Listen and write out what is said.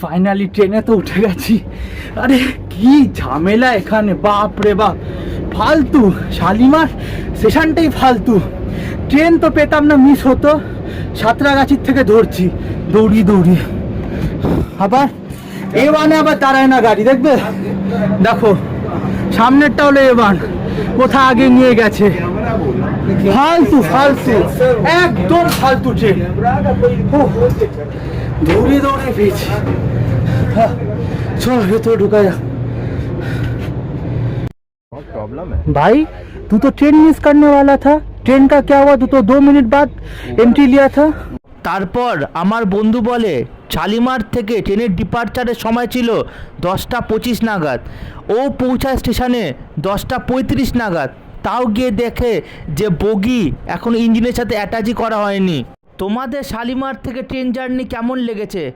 Finally ট্রেনে তো উঠে গেছি। আরে, কি ঝামেলা এখানে, বাপ রে বাপ। ফালতু, শালিমার স্টেশনটাই ফালতু। ট্রেন তো পেতাম না মিস হতো। সাঁতরাগাছির থেকে ধরছি, দৌড়ি দৌড়ি। আবার এ ওয়ানে আবার দাঁড়ায় না গাড়ি, দেখবে? দেখো, সামনেরটা হলো এ ওয়ান কোথা আগে নিয়ে গেছে? ফালতু ফালতু। একদম ফালতু ট্রেন উফ, দৌড়ে दौड़े পেয়েছি हाँ, चल भीतर ढुका जा प्रॉब्लम है भाई तू तो ट्रेन मिस करने वाला था ट्रेन का क्या हुआ तू तो दो मिनट बाद एंट्री लिया था তারপর আমার বন্ধু বলে শালিমার থেকে ট্রেনের ডিপার্চারের সময় ছিল দশটা পঁচিশ নাগাদ ও পৌঁছায় স্টেশনে দশটা পঁয়ত্রিশ নাগাদ তাও গিয়ে দেখে যে বগি এখন ইঞ্জিনের সাথে অ্যাটাচই করা হয়নি তোমাদের শালিমার থেকে ট্রেন জার্নি কেমন লেগেছে?